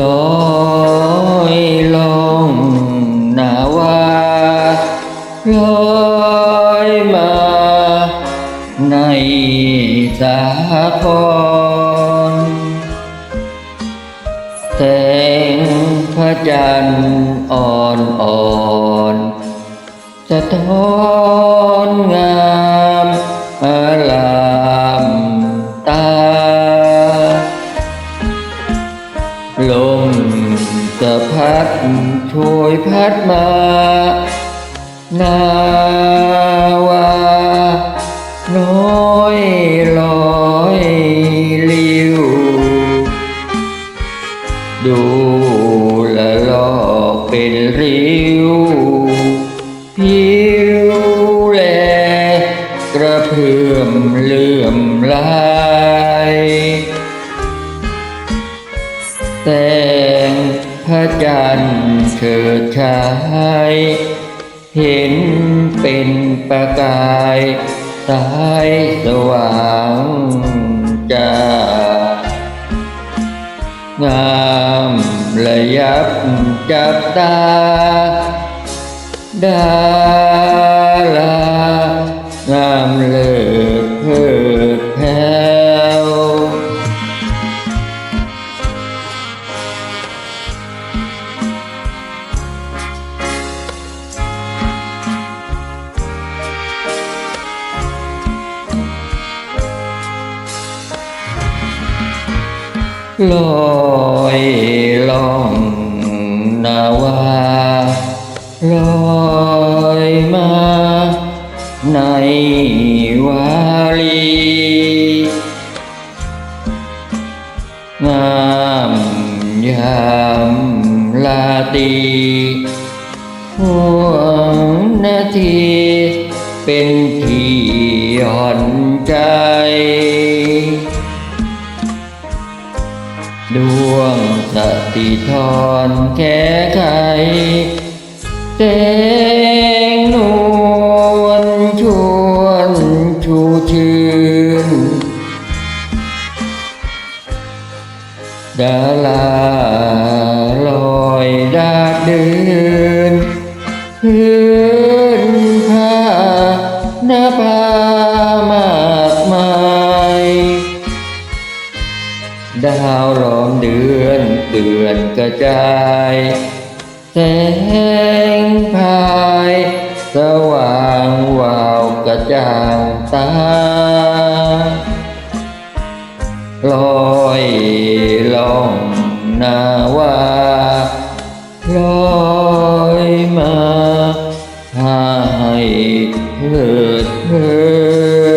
ลอยลงนาวาลอยมา ในสาครแสงพระจันทร์อ่อนอ่อนๆสะทอนงา พัดช่วยพัดมา นาวา น้อยลอยลิวดูละลอกเป็นริ้วผิวแลกระเพื่อมเลื่อมลายแสง พระจันทร์เฉิดฉาย เห็นเป็นประกายสายสว่างจ้างามระยับจับตาด ลอยล่องนาวาลอยมา ในวาลีงามยามลาตีห่วงนาที เป็นที่หย่อนใจ ดวงสติธรแค่ไขแสงนวลชวนชูชื่น ดาราลอยดาดเดินพื้น ดาวล้อมเดือนเดือนกระจายแสงพาย สว่างวาวกระจ่างตาลอยล่องนาวาลอยมาให้เลิดเพลิ